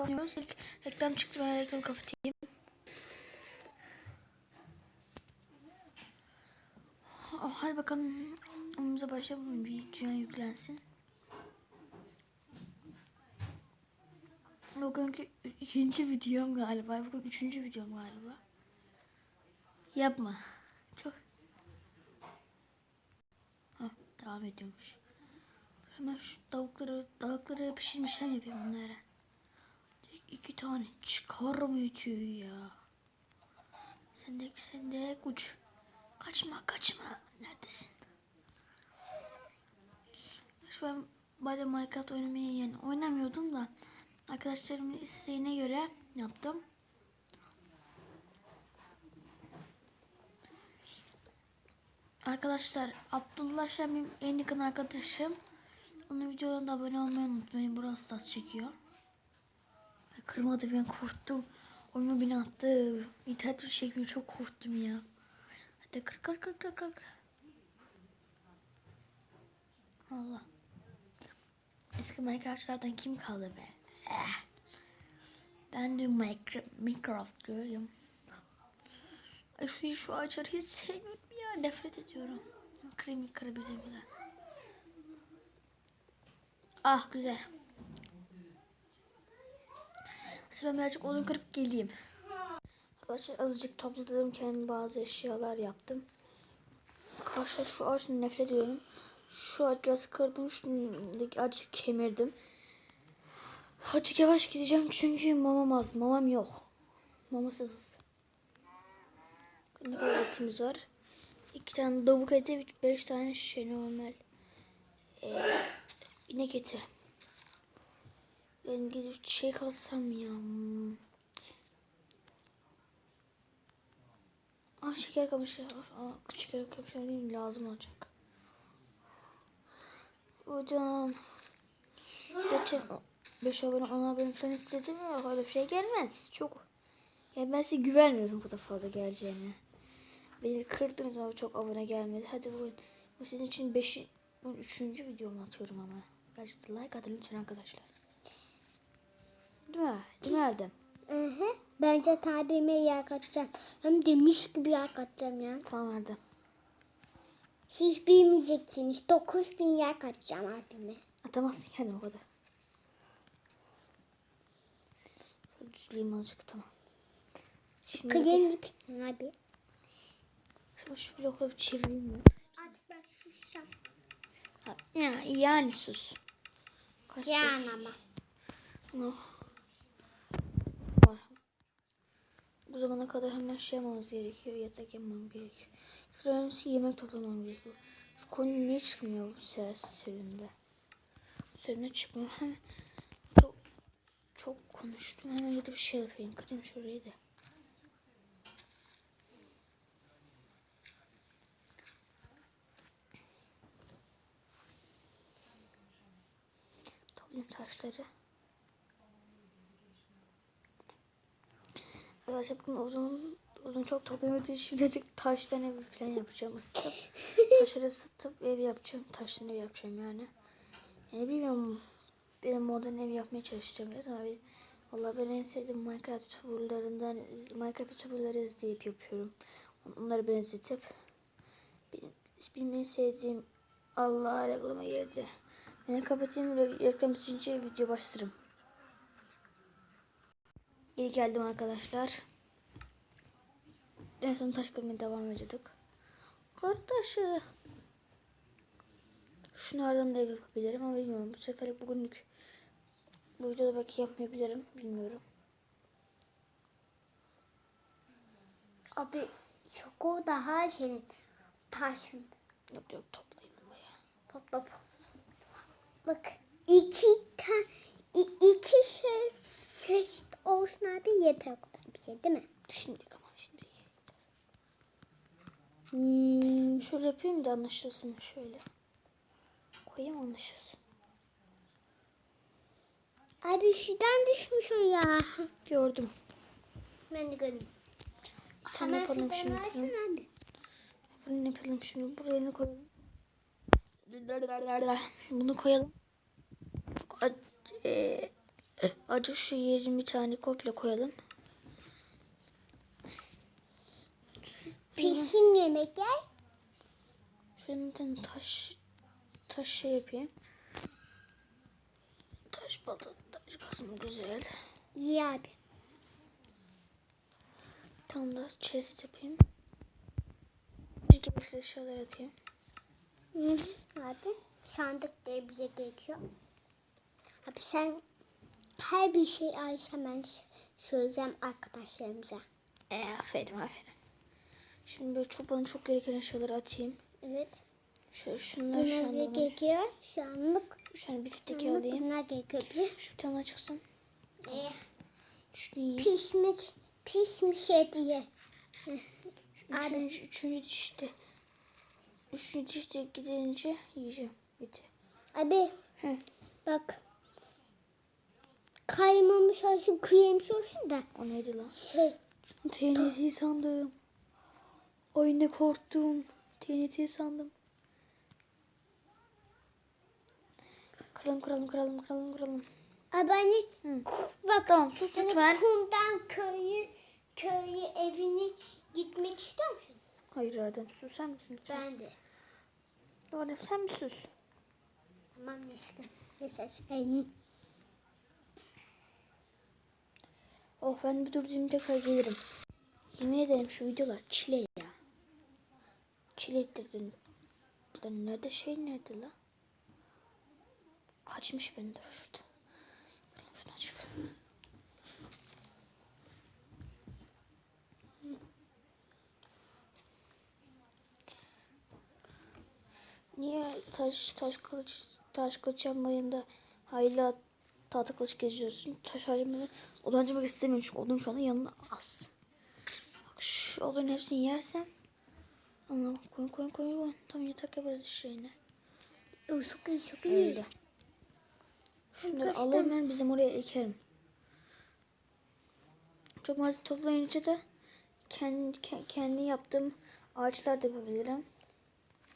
oynuyoruz. İlk reklam çıktı ben reklamı kapatayım. Oh, hadi bakalım oyunumuza başlayalım. Bir dünya yüklensin. Bugünkü ikinci videom galiba. Bugün üçüncü videom galiba. Yapma. Çok. Ha, devam ediyormuş. Hemen şu tavukları, tavukları pişirmiş hem yapayım onlara. İki tane çıkarmıyor tüyü ya. Sen de, sen de uç. Kaçma, kaçma. Neredesin? Şu ben bazen Minecraft oynamayı yani oynamıyordum da arkadaşlarımın isteğine göre yaptım. Arkadaşlar Abdullah benim en yakın arkadaşım. Onun videolarına abone olmayı unutmayın. Burası Stars çekiyor. Kırmadı ben korktum. Oyunu beni attı. İnternet çekmiyor çok korktum ya. Hadi kır kır kır kır kır. Allah. Eski Minecraft'lardan kim kaldı be? Eh. Ben de Minecraft, görüyorum. Şu, şu ağaçları hiç sevmiyorum ya. Nefret ediyorum. Kremi kırabildiğim kadar. Ah güzel. Ben birazcık odun kırıp geleyim. Arkadaşlar azıcık topladım kendime bazı eşyalar yaptım. Arkadaşlar şu ağaçtan nefret ediyorum. Şu ağaç biraz kırdım. Şuradaki ağacı kemirdim. Hadi yavaş gideceğim çünkü mamam az. Mamam yok. Mamasız. Ne kadar etimiz var? İki tane tavuk eti, beş tane şey normal. Ee, inek eti. Ben gidip şey kalsam ya. Aa şeker kamışı. Aa şeker kamışı lazım olacak. Hocam. Geçen 5 abone 10 abone falan istedim ya öyle bir şey gelmez. Çok. Ya ben size güvenmiyorum bu kadar fazla geleceğine. Beni kırdınız ama çok abone gelmedi. Hadi bu, bu sizin için 5. Bu üçüncü videomu atıyorum ama. Gerçekten like atın lütfen arkadaşlar. Değil mi? Değil mi Erdem? Hı hı. Bence tabime yer katacağım. Hem demiş gibi yer katacağım ya. Tamam Erdem. Siz bilmeyeceksiniz. 9000 yer katacağım abime. Atamazsın kendini o kadar. Şöyle düzleyeyim azıcık tamam. Şimdi Kıyın gitsin abi. şu, şu blokları bir çevireyim mi? Artık ben susacağım. Ya, yani sus. Kaç Yani ama. No. Var. Bu zamana kadar hemen şey yapmamız gerekiyor. Yatak yapmam gerekiyor. Önemlisi yemek toplamam gerekiyor. Şu konu niye çıkmıyor bu ses serinde? Serinde çıkmıyor. Hemen çok çok konuştum. Hemen gidip şey yapayım. Kırayım şurayı da. Toplayayım taşları. Arkadaşlar bugün uzun uzun çok toplamadığım için birazcık taştan ev falan yapacağım ısıtıp. Taşları ısıtıp ev yapacağım. Taştan ev yapacağım yani. Yani bilmiyorum. Benim modern ev yapmaya çalışacağım biraz ama bir, Vallahi ben en sevdiğim Minecraft youtuberlarından Minecraft youtuberları izleyip yapıyorum. Onları benzetip benim, benim en sevdiğim Allah reklama geldi. Ben kapatayım re- reklam bitince video başlarım. İyi geldim arkadaşlar. En son taş kırmaya devam ediyorduk. Kardeşi. Şunlardan da ev yapabilirim ama bilmiyorum. Bu sefer bugünlük bu videoda belki yapmayabilirim. Bilmiyorum. Abi şoko daha senin. Taşın. Yok yok toplayayım ya. Topla. Bak iki tane iki şey şey olsun abi yeter bir şey değil mi? Şimdi ama şimdi. Hmm. Şöyle yapayım da anlaşılsın şöyle. Koyayım anlaşılsın. Abi şuradan düşmüş o ya. Gördüm. Ben de göreyim. Bir tane yapalım şimdi. abi. Bunu yapalım şimdi. Buraya ne koyalım? Bunu koyalım. Acı şu 20 tane komple koyalım. Pişin yemekler. Bir tane taş taş şey yapayım. Taş balta taş kazma güzel. İyi abi. Bir tane daha chest yapayım. Gereksiz eşyalar atayım. Hı hı. Abi sandık diye bize geçiyor. Abi sen her bir şey Ayşe ben söyleyeceğim arkadaşlarımıza. E, aferin aferin. Şimdi böyle çok bana çok gereken eşyaları atayım. Evet. Şöyle şunlar şu anda bunlar. geçiyor. Şu anlık Şu tane biftek bunlar, alayım. bunlar geçiyor bize. Şu bir tane çıksın. Ee, Şunu yiyeyim. pişmiş, pişmiş hediye. Abi. Üçüncü, üçüncü dişte. Üçüncü dişte gidince yiyeceğim. Bitti. Abi Hı. bak. Kaymamış olsun, kıymış olsun da O neydi lan? şey TNT sandım. Ay ne korktum. TNT sandım. Kıralım kıralım kıralım kıralım kıralım. Hani Hı. bak Tamam sus lütfen. kumdan köyü köyü evini gitmek istiyor musun? Hayır Erdem sus sen misin lütfen? Ben de. Erdem sen mi sus? Tamam. Mesaj. Hey, Oh ben bir durduğum tekrar gelirim. Yemin ederim şu videolar çile ya. Çile dedin. Nerede şey nerede la? Kaçmış beni dur şurada. Şunu aç. Niye taş taş kılıç taş kılıç yapmayayım da hayla tahta kılıç geziyorsun? Taş harcamayı odun harcamak istemiyorum çünkü odun şu anda yanına az. Bak şu odun hepsini yersem Allah koy koy koy koy. Tam yatak yaparız şeyine. o çok iyi çok iyi. Öyle. Şunları alayım ben bizim oraya ekerim. Çok malzeme toplayınca da kendi ke- kendi yaptığım ağaçlar da yapabilirim.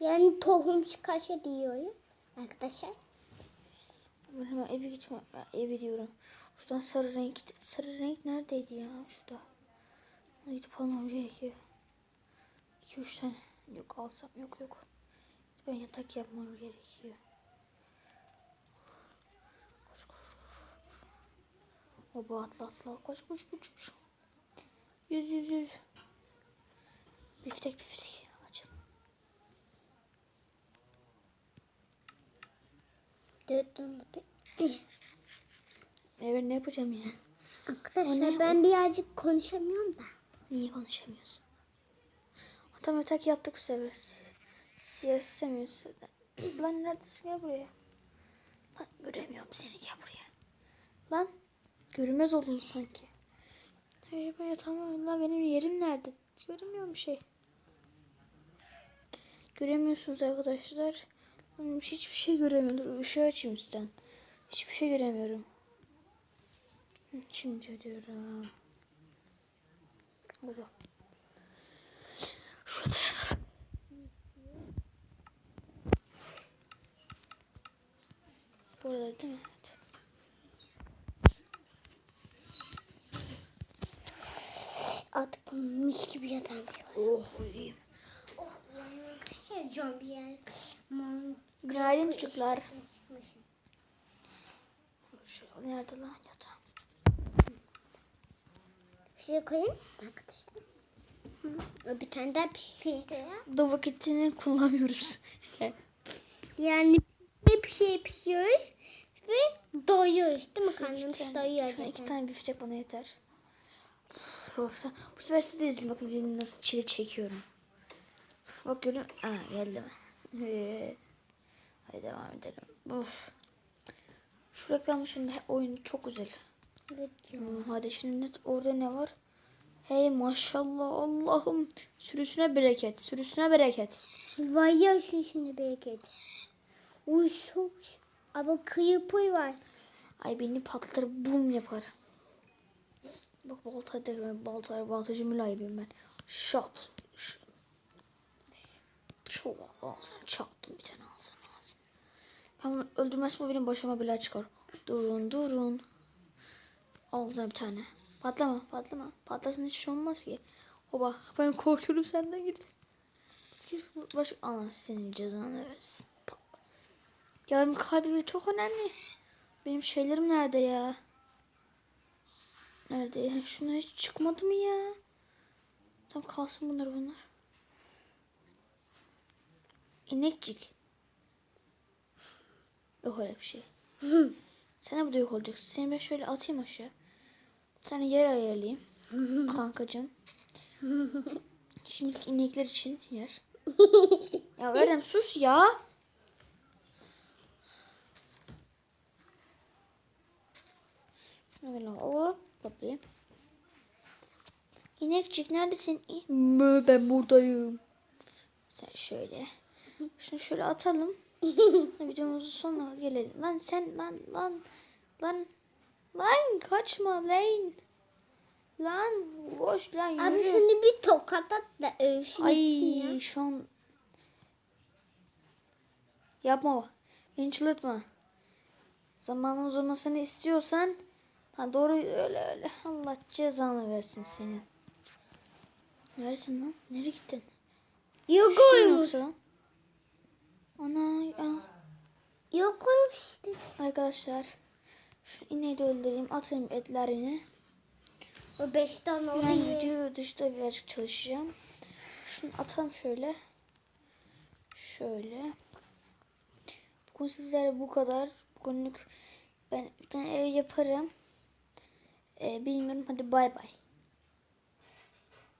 Yani tohum çıkarsa diyorum arkadaşlar. Ben hemen eve gitme evi diyorum. Şuradan sarı renk sarı renk neredeydi ya şurada. Gidip almam gerekiyor. 2 3 tane. Yok alsam yok yok. Ben yatak yapmam gerekiyor. Koş koş. Oba atla atla. Koş koş koş. koş. Yüz yüz yüz. Biftek biftek. Açın. Evet ne yapacağım ya? Arkadaşlar ben birazcık konuşamıyorum da. Niye konuşamıyorsun? Tam yatak yaptık bu sefer. Siyah istemiyorsun. Lan neredesin gel buraya. Lan göremiyorum seni gel buraya. Lan görünmez oldun sanki. Hayır ben yatamam. Lan benim yerim nerede? Göremiyorum şey. Göremiyorsunuz arkadaşlar. Lan hiçbir şey göremiyorum. Dur ışığı açayım üstten. Hiçbir şey göremiyorum. Şimdi diyorum. Baba. Şurada yapalım. Burada değil mi? Evet. Artık mis gibi yatağım şu an. Oh uyuyayım. Oh, can bir yer. Günaydın çocuklar. Şu nerede lan yatağım? Şuraya koyayım. Hı. Bir tane daha bir şey. Da vakitini kullanmıyoruz. Yani bir şey pişiyoruz ve doyuyoruz değil mi? Karnımız doyuyor an iki zaten. tane biftek bana yeter. Yoksa bu sefer siz de izleyin bakın benim nasıl çile çekiyorum. Bak görün. Aa geldi? Ee, Hadi devam edelim. Of. Şu reklam şimdi oyun çok güzel. Evet. Hmm, Hadi şimdi net orada ne var? Hey maşallah Allah'ım sürüsüne bereket sürüsüne bereket. Vay ya şimdi bereket. Uy çok. Ama kıyıpıy var. Ay beni patlatır bum yapar. Bak balta derim balta baltacı mülayimim ben. Shot. Çok ağzına çaktım bir tane ağzına ağzına. Ben bunu öldürmezsem benim başıma bela çıkar. Durun durun. Ağzına bir tane. Patlama patlama. Patlasın hiç şey olmaz ki. Oba ben korkuyorum senden git. Git baş ana senin cezanı versin. Ya benim kalbim çok önemli. Benim şeylerim nerede ya? Nerede ya? Şuna hiç çıkmadı mı ya? Tamam kalsın bunlar bunlar. İnekcik. Yok öyle bir şey. Sen de burada yok olacaksın. Seni ben şöyle atayım aşağı. Sana yer ayarlayayım. Kankacığım. Şimdilik inekler için yer. ya Erdem sus ya. Böyle hop toplayayım. İnekcik neredesin? Mö ben buradayım. Sen şöyle. Şunu şöyle atalım. Videomuzun sonuna gelelim. Lan sen lan lan lan lan kaçma lan. Lan boş lan yürü. Abi şunu bir tokat at da ölsün için ya. Ay şu an yapma. Beni çıldırtma. Zamanın uzamasını istiyorsan ha doğru öyle öyle. Allah cezanı versin senin. Neresin lan? Nereye gittin? Yok lan? Ana ya. Yok oymuş işte. Arkadaşlar şu ineği de öldüreyim. Atayım etlerini. O beş tane Ben oluyor. video dışta birazcık çalışacağım. Şunu atalım şöyle. Şöyle. Bugün sizlere bu kadar. Bugünlük ben bir tane ev yaparım. Ee, bilmiyorum. Hadi bay bay.